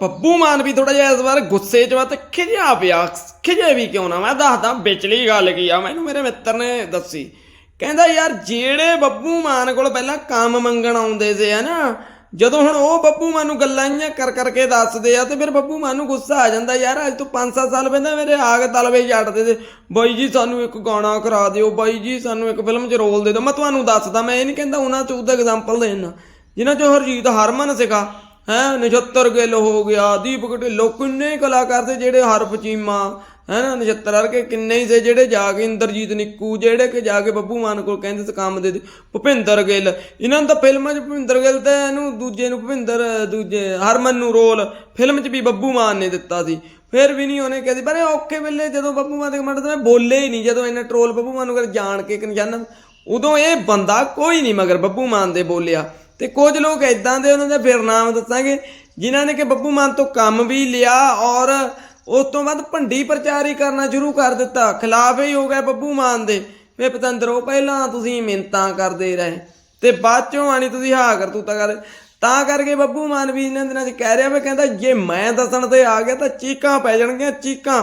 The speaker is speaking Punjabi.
ਬੱਬੂ ਮਾਨ ਵੀ ਥੋੜਾ ਜਿਹਾ ਇਸ ਵਾਰ ਗੁੱਸੇ 'ਚ ਵਾ ਤੇ ਖਿਜਿਆ ਪਿਆ। ਖਿਜੇ ਵੀ ਕਿਉਂ ਨਾ? ਮੈਂ ਦੱਸਦਾ, ਵਿਚਲੀ ਗੱਲ ਕੀ ਆ? ਮੈਨੂੰ ਮੇਰੇ ਮਿੱਤਰ ਨੇ ਦੱਸੀ। ਕਹਿੰਦਾ, ਯਾਰ, ਜਿਹੜੇ ਬੱਬੂ ਮਾਨ ਕੋਲ ਪਹਿਲਾਂ ਕੰਮ ਮੰਗਣ ਆਉਂਦੇ ਸੀ ਹਨਾ ਜਦੋਂ ਹੁਣ ਉਹ ਬੱਬੂ ਮਾਨ ਨੂੰ ਗੱਲਾਂ ਇਆਂ ਕਰ ਕਰਕੇ ਦੱਸਦੇ ਆ ਤੇ ਫਿਰ ਬੱਬੂ ਮਾਨ ਨੂੰ ਗੁੱਸਾ ਆ ਜਾਂਦਾ, ਯਾਰ, ਅੱਜ ਤੋਂ 5-7 ਸਾਲ ਪਹਿਲਾਂ ਮੇਰੇ ਆਗ ਤਲਵੇ ਜੱਟਦੇ ਤੇ ਬਾਈ ਜੀ, ਸਾਨੂੰ ਇੱਕ ਗਾਣਾ ਕਰਾ ਦਿਓ, ਬਾਈ ਜੀ, ਸਾਨੂੰ ਇੱਕ ਫਿਲਮ 'ਚ ਰੋਲ ਦੇ ਦਿਓ। ਮੈਂ ਤੁਹਾਨੂੰ ਦੱਸਦਾ, ਮੈਂ ਇਹ ਨਹੀਂ ਕਹਿੰਦਾ ਉਹਨਾਂ 'ਚ ਉਹਦਾ ਐਗਜ਼ਾਮਪਲ ਦੇਣਾ। ਜਿਨ੍ਹਾਂ 'ਚੋਂ ਹਰਜੀਤ ਹਰਮਨ ਸੀਗਾ ਹੈ, ਨਛੱਤਰ ਗਿੱਲ ਹੋ ਗਿਆ, ਦੀਪਕ ਢਿੱਲੋਂ, ਕਿੰਨੇ ਕਲਾਕਾਰ ਸੀ ਜਿਹੜੇ ਹਰਫ ਚੀਮਾ, ਹੈ ਨਾ ਨਛੱਤਰ ਵਰਗੇ ਕਿੰਨੇ ਹੀ ਸੀ ਜਿਹੜੇ ਜਾ ਕੇ ਇੰਦਰਜੀਤ ਨਿੱਕੂ, ਜਿਹੜੇ ਕਿ ਜਾ ਕੇ ਬੱਬੂ ਮਾਨ ਕੋਲ ਕਹਿੰਦੇ ਸੀ ਕੰਮ ਦੇ, ਭੁਪਿੰਦਰ ਗਿੱਲ। ਇਹਨਾਂ ਨੂੰ ਤਾਂ ਫਿਲਮਾਂ 'ਚ ਭੁਪਿੰਦਰ ਗਿੱਲ ਤੇ ਇਹਨੂੰ ਦੂਜੇ ਨੂੰ ਭੁਪਿੰਦਰ, ਦੂਜੇ ਹਰਮਨ ਨੂੰ ਰੋਲ, ਫਿਲਮ 'ਚ ਵੀ ਬੱਬੂ ਮਾਨ ਨੇ ਦਿੱਤਾ ਸੀ। ਫਿਰ ਵੀ ਨਹੀਂ ਉਹਨੇ ਕਹਦੀ ਪਰ ਇਹ ਔਖੇ ਵੇਲੇ ਜਦੋਂ ਬੱਬੂ ਮਾਨ ਦੇ ਕਮੈਂਟ ਤੇ ਮੈਂ ਬੋਲੇ ਹੀ ਨਹੀਂ, ਜਦੋਂ ਇਹਨੇ ਟ੍ਰੋਲ ਬੱਬੂ ਮਾਨ ਨੂੰ ਕਰ ਜਾਣ ਕੇ ਕਿ ਜਾਨ ਉਦੋਂ ਇਹ ਬੰਦਾ ਕੋਈ ਨਹੀਂ ਮਗਰ ਬੱਬੂ ਮਾਨ ਦੇ ਬੋਲਿਆ। ਤੇ ਕੁਝ ਲੋਕ ਇਦਾਂ ਦੇ ਉਹਨਾਂ ਦੇ ਫਿਰ ਨਾਮ ਦੱਸਾਂਗੇ, ਜਿਨ੍ਹਾਂ ਨੇ ਕਿ ਬੱਬੂ ਮਾਨ ਤੋਂ ਕੰਮ ਵੀ ਲਿਆ ਔਰ ਉਸ ਤੋਂ ਬਾਅਦ ਭੰਡੀ ਪ੍ਰਚਾਰ ਹੀ ਕਰਨਾ ਸ਼ੁਰੂ ਕਰ ਦਿੱਤਾ। ਖਿਲਾਫ ਹੀ ਹੋ ਗਿਆ ਬੱਬੂ ਮਾਨ ਦੇ। ਵੇ ਪਤੰਦਰੋ ਪਹਿਲਾਂ ਤੁਸੀਂ ਮਿੰਤਾਂ ਕਰਦੇ ਰਹੇ ਤੇ ਬਾਅਦ ਚੋਂ ਆਣੀ ਤੁਸੀਂ ਹਾ ਕਰ ਤੂੰ ਤਾਂ ਕਰ। ਤਾਂ ਕਰਕੇ ਬੱਬੂ ਮਾਨ ਵੀ ਇਹਨਾਂ ਦਿਨਾਂ 'ਚ ਕਹਿ ਰਿਹਾ ਵੇ, ਕਹਿੰਦਾ, ਜੇ ਮੈਂ ਦੱਸਣ ਤੇ ਆ ਗਿਆ ਤਾਂ ਚੀਕਾਂ ਪੈ ਜਾਣਗੀਆਂ, ਚੀਕਾਂ।